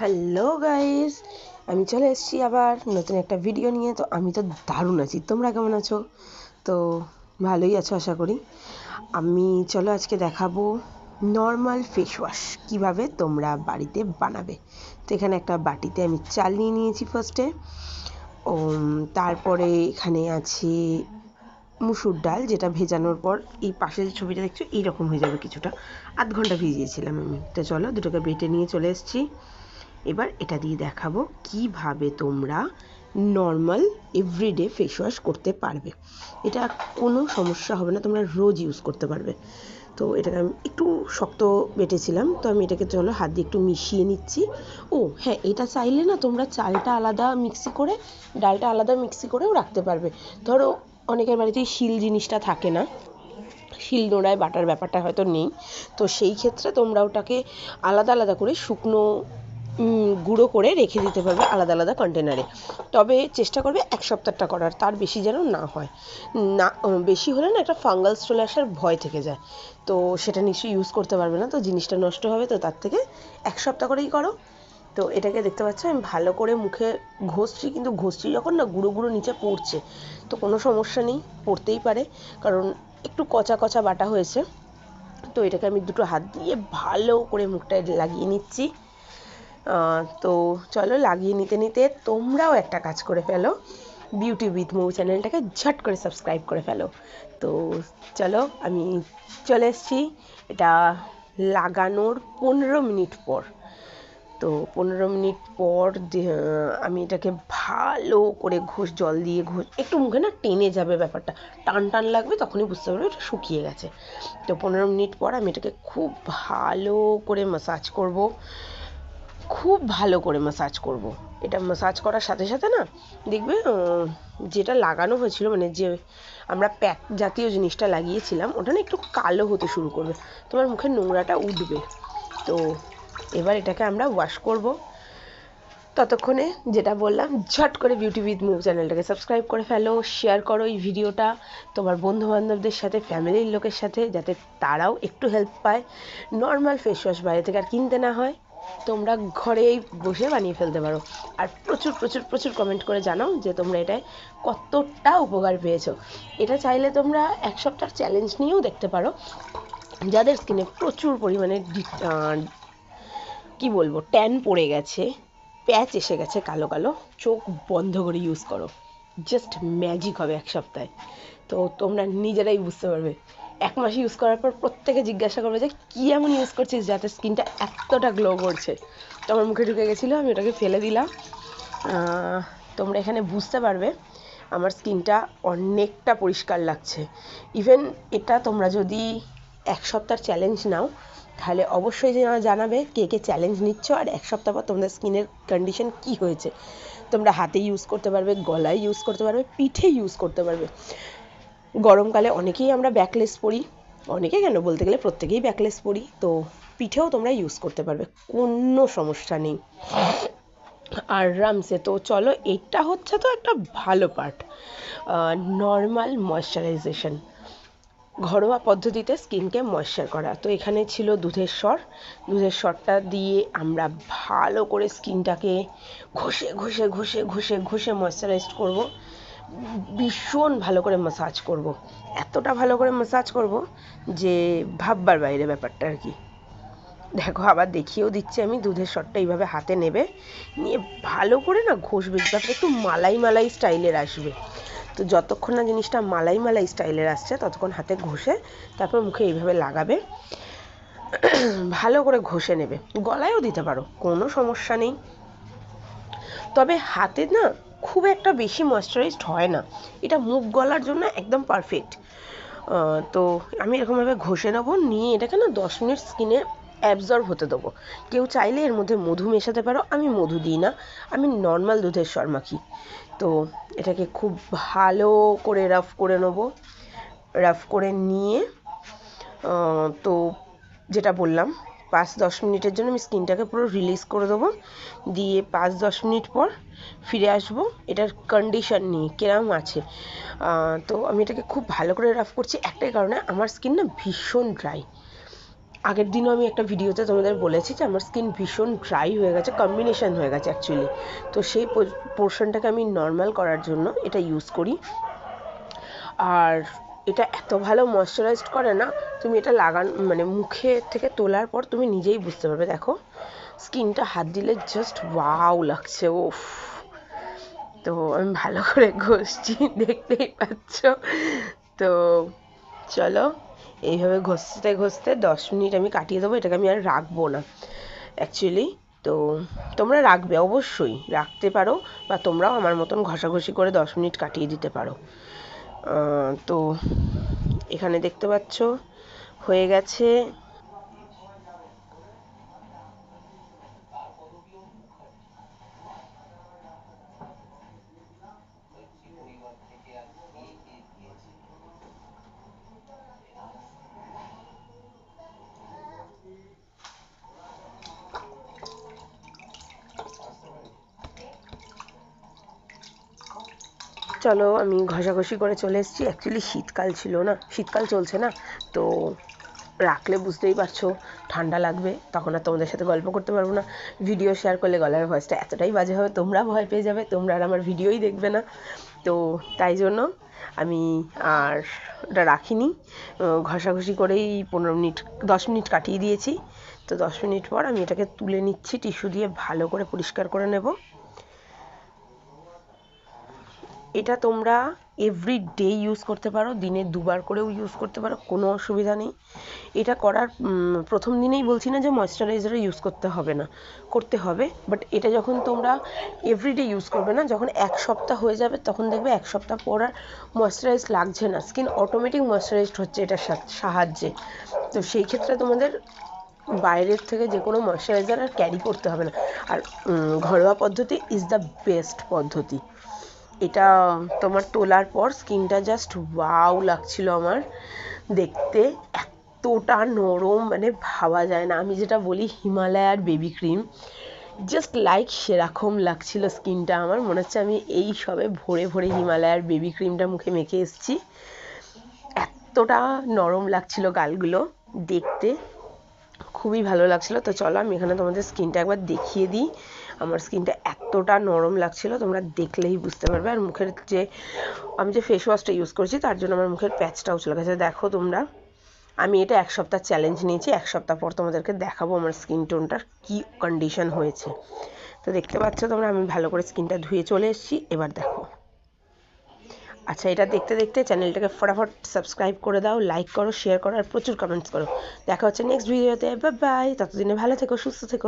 Hello guys আমি চলে এসেছি আবার নতুন একটা ভিডিও নিয়ে। তো আমি তো দারুণ আছি। তোমরা কেমন আছো? তো ভালোই আছো, আশা করি। আমি চলো আজকে দেখাবো নর্মাল ফেস ওয়াশ কীভাবে তোমরা বাড়িতে বানাবে। তো এখানে একটা বাটিতে আমি চাল নিয়ে নিয়েছি ফার্স্টে ও তারপরে এখানে আছে মুসুর ডাল, যেটা ভেজানোর পর এই পাশের ছবিটা দেখছ? এইরকম হয়ে যাবে কিছুটা। আধ ঘণ্টা ভিজিয়েছিলাম আমি। তো চলো দুটোকে বেটে নিয়ে চলে এসেছি। এবার এটা দিয়ে দেখাবো কীভাবে তোমরা নর্মাল এভরিডে ফেস ওয়াশ করতে পারবে। এটা কোনো সমস্যা হবে না, তোমরা রোজ ইউজ করতে পারবে। তো এটাকে আমি একটু শক্ত বেটেছিলাম, তো আমি এটাকে চলো হাত দিয়ে একটু মিশিয়ে নিচ্ছি। ও হ্যাঁ এটা চাইলে না তোমরা চালটা আলাদা মিক্সি করে, ডালটা আলাদা মিক্সি করেও রাখতে পারবে। ধরো, অনেকের বাড়িতেই শিল জিনিসটা থাকে না, শিল নোড়ায় বাটার ব্যাপারটা হয়তো নেই। তো সেই ক্ষেত্রে তোমরা ওটাকে আলাদা আলাদা করে শুকনো গুঁড়ো করে রেখে দিতে পারবে আলাদা আলাদা কন্টেনারে তবে চেষ্টা করবে এক সপ্তাহটা করার, তার বেশি যেন না হয়। না বেশি হলে না একটা ফাঙ্গালস চলে আসার ভয় থেকে যায়। তো সেটা নিশ্চয়ই ইউজ করতে পারবে না, তো জিনিসটা নষ্ট হবে, তো তার থেকে এক সপ্তাহ করেই করো। তো এটাকে দেখতে পাচ্ছ, আমি ভালো করে মুখে ঘষছি, কিন্তু ঘষছি যখন না গুঁড়ো গুঁড়ো নিচে পড়ছে, তো কোনো সমস্যা নেই, পড়তেই পারে। কারণ একটু কচা কচা বাটা হয়েছে, তো এটাকে আমি দুটো হাত দিয়ে ভালো করে মুখটায় লাগিয়ে নিচ্ছি। তো চলো লাগিয়ে নিতে নিতে তোমরাও একটা কাজ করে ফেলো। বিউটি উইথ মৌ চ্যানেলটাকে ঝট করে সাবস্ক্রাইব করে ফেলো। তো চলো আমি চলে এসছি। এটা লাগানোর পনেরো মিনিট পর। তো পনেরো মিনিট পর আমি এটাকে ভালো করে ঘষ, জল দিয়ে ঘষ, একটু মুখে না টেনে যাবে ব্যাপারটা। টান টান লাগবে তখনই বুঝতে পারবে এটা শুকিয়ে গেছে। তো পনেরো মিনিট পর আমি এটাকে খুব ভালো করে মাসাজ করব। খুব ভালো করে ম্যাসাজ করব। এটা ম্যাসাজ করার সাথে সাথে না, দেখবে যেটা লাগানো হয়েছিল মানে যে আমরা প্যাক জাতীয় জিনিসটা লাগিয়েছিলাম, ওটা না একটু কালো হতে শুরু করবে। তোমার মুখের নোংরাটা উঠবে। তো এবার এটাকে আমরা ওয়াশ করব। ততক্ষণে যেটা বললাম, ঝট করে বিউটি উইথ মুভ চ্যানেলটাকে সাবস্ক্রাইব করে ফেলো শেয়ার করো এই ভিডিওটা তোমার বন্ধু বান্ধবদের সাথে ফ্যামিলির লোকের সাথে, যাতে তারাও একটু হেল্প পায়। নর্মাল ফেস ওয়াশ বাইরে থেকে আর কিনতে না হয়। তোমরা ঘরেই বসে বানিয়ে ফেলতে পারো। আর প্রচুর প্রচুর প্রচুর কমেন্ট করে জানাও যে তোমরা এটায় কতটা উপকার পেয়েছ। এটা চাইলে তোমরা এক সপ্তাহ চ্যালেঞ্জ নিয়েও দেখতে পারো। যাদের স্কিনে প্রচুর পরিমাণে কি বলব ট্যান পড়ে গেছে প্যাচ এসে গেছে কালো কালো, চোখ বন্ধ করে ইউজ করো। জাস্ট ম্যাজিক হবে এক সপ্তাহে। তো তোমরা নিজেরাই বুঝতে পারবে। এক মাস ইউজ করার পর প্রত্যেকে জিজ্ঞাসা করবে যে, কী এমন ইউজ করছিস যাতে স্কিনটা এতটা গ্লো করছে? তো আমার মুখে ঢুকে গেছিল, আমি ওটাকে ফেলে দিলাম। তোমরা এখানে বুঝতে পারবে, আমার স্কিনটা অনেকটা পরিষ্কার লাগছে। ইভেন এটা তোমরা যদি এক সপ্তাহ চ্যালেঞ্জ নাও, তাহলে অবশ্যই জানাবে কে কে চ্যালেঞ্জ নিচ্ছ আর এক সপ্তাহ পর তোমাদের স্কিনের কন্ডিশন কি হয়েছে। তোমরা হাতে ইউজ করতে পারবে, গলায় ইউজ করতে পারবে, পিঠে ইউজ করতে পারবে। গরমকালে অনেকেই আমরা ব্যাকলেস পরি। অনেকে কেন? বলতে গেলে প্রত্যেকেই ব্যাকলেস পরি। তো পিঠেও তোমরা ইউজ করতে পারবে, কোনো সমস্যা নেই। আরামসে তো চলো, এটা হচ্ছে তো একটা ভালো পার্ট নর্মাল ময়শ্চারাইজেশন ঘরোয়া পদ্ধতিতে স্কিনকে ময়শ্চার করা। তো এখানে ছিল দুধের স্বর। দুধের স্বরটা দিয়ে আমরা ভালো করে স্কিনটাকে ঘষে ঘষে ঘষে ঘষে ঘষে ময়শ্চারাইজড করব। ভীষণ ভালো করে ম্যাসাজ করব। এতটা ভালো করে ম্যাসাজ করব যে ভাববার বাইরে ব্যাপারটা আর কি। দেখো, আবার দেখিয়েও দিচ্ছি আমি, দুধের শটটা এইভাবে হাতে নেবে। নিয়ে ভালো করে না ঘষবে ব্যাপারটা একটু মালাই মালাই স্টাইলের আসবে। তো যতক্ষণ না জিনিসটা মালাই মালাই স্টাইলের আসছে, ততক্ষণ হাতে ঘষে তারপর মুখে এইভাবে লাগাবে। ভালো করে ঘষে নেবে। গলায়ও দিতে পারো, কোনো সমস্যা নেই। তবে হাতে না খুব একটা বেশি ময়শ্চারাইজড হয় না। এটা মুখ গলার জন্য একদম পারফেক্ট তো আমি এরকমভাবে ঘষে নেব, নিয়ে এটাকে না দশ মিনিট স্কিনে অ্যাবজর্ব হতে দেবো। কেউ চাইলে এর মধ্যে মধু মেশাতে পারো, আমি মধু দিই না। আমি নর্মাল দুধের স্বর মাখি। তো এটাকে খুব ভালো করে রাফ করে নেব। রাফ করে নিয়ে তো যেটা বললাম পাঁচ দশ মিনিটের জন্য আমি স্কিনটাকে পুরো রিলিজ করে দেবো। দিয়ে পাঁচ দশ মিনিট পর ফিরে আসব। এটার কন্ডিশন নিয়ে কিরম আছে? তো আমি এটাকে খুব ভালো করে রাফ করছি। একটাই কারণে আমার স্কিন না ভীষণ ড্রাই আগের দিনও আমি একটা ভিডিওতে তোমাদের বলেছি যে আমার স্কিন ভীষণ ড্রাই হয়ে গেছে কম্বিনেশন হয়ে গেছে অ্যাকচুয়ালি তো সেই পোর্শনটাকে আমি নর্মাল করার জন্য এটা ইউজ করি। আর এটা এত ভালো ময়শ্চারাইজড করে না, তুমি এটা লাগান মানে মুখে থেকে তোলার পর তুমি নিজেই বুঝতে পারবে। দেখো, স্কিনটা হাত দিলে জাস্ট ওয়াও লাগছে ওফ তো আমি ভালো করে ঘষছি, দেখতেই পাচ্ছ। তো চলো, এইভাবে ঘষতে ঘষতে দশ মিনিট আমি কাটিয়ে দেবো, এটাকে আমি আর রাখব না। অ্যাকচুয়ালি তো তোমরা রাখবে, অবশ্যই। রাখতে পারো, বা তোমরাও আমার মতন ঘষাঘষি করে দশ মিনিট কাটিয়ে দিতে পারো। তো এখানে দেখতে পাচ্ছ হয়ে গেছে চলো, আমি ঘষাঘষি করে চলে এসেছি। অ্যাকচুয়ালি শীতকাল ছিল না, শীতকাল চলছে না, তো রাখলে বুঝতেই পারছ, ঠান্ডা লাগবে, তখন আর তোমাদের সাথে গল্প করতে পারব না। ভিডিও শেয়ার করলে গলার ভয়েসটা এতটাই বাজে হবে, তোমরা ভয় পেয়ে যাবে, তোমরা আর আমার ভিডিওই দেখবে না। তো তাই জন্য আমি আর ওটা রাখিনি। ঘষাঘষি করেই পনেরো মিনিট, দশ মিনিট কাটিয়ে দিয়েছি। তো দশ মিনিট পর আমি এটাকে তুলে নিচ্ছি, টিস্যু দিয়ে ভালো করে পরিষ্কার করে নেব। এটা তোমরা এভরি ডে ইউজ করতে পারো, দিনে দুবার করেও ইউজ করতে পারো, কোনো অসুবিধা নেই। এটা করার প্রথম দিনেই বলছি না যে ময়শ্চারাইজার ইউজ করতে হবে না, করতে হবে। বাট এটা যখন তোমরা এভরিডে ইউজ করবে না, যখন এক সপ্তাহ হয়ে যাবে, তখন দেখবে এক সপ্তাহ পর আর ময়শ্চারাইজ লাগছে না। স্কিন অটোমেটিক ময়শ্চারাইজড হচ্ছে এটার সাহায্যে। তো সেই ক্ষেত্রে তোমাদের বাইরের থেকে যে কোনো ময়শ্চারাইজার আর ক্যারি করতে হবে না। আর ঘরোয়া পদ্ধতি ইজ দ্য বেস্ট পদ্ধতি। এটা তোমার তোলার পর স্কিনটা জাস্ট ওয়াও লাগছিল আমার। দেখতে এতটা নরম মানে ভাবা যায় না। আমি যেটা বলি, হিমালয়ার বেবি ক্রিম জাস্ট লাইক সেরকম লাগছিল স্কিনটা আমার। মনে হচ্ছে আমি এই সবে ভোরে ভোরে হিমালয়ার বেবি ক্রিমটা মুখে মেখে এসেছি। এতটা নরম লাগছিল গালগুলো। দেখতে খুবই ভালো লাগছিল। তো চলো আমি এখানে তোমাদের স্কিনটা একবার দেখিয়ে দিই। আমার স্কিনটা এতটা নরম লাগছিল, তোমরা দেখলেই বুঝতে পারবে। আর মুখের যে, আমি যে ফেস ওয়াশটা ইউজ করছি, তার জন্য আমার মুখের প্যাচটাও চলে গেছে। দেখো তোমরা, আমি এটা এক সপ্তাহ চ্যালেঞ্জ নিয়েছি, এক সপ্তাহ পর তোমাদেরকে দেখাবো আমার স্কিন টোনটার কী কন্ডিশন হয়েছে। তো দেখতে পাচ্ছ তোমরা, আমি ভালো করে স্কিনটা ধুয়ে চলে এসেছি। এবার দেখো। আচ্ছা এটা দেখতে দেখতে চ্যানেলটাকে ফটাফট সাবস্ক্রাইব করে দাও লাইক করো শেয়ার করো, আর প্রচুর কমেন্টস করো। দেখা হচ্ছে নেক্সট ভিডিওতে বাই বাই ততদিনে ভালো থেকো, সুস্থ থেকো।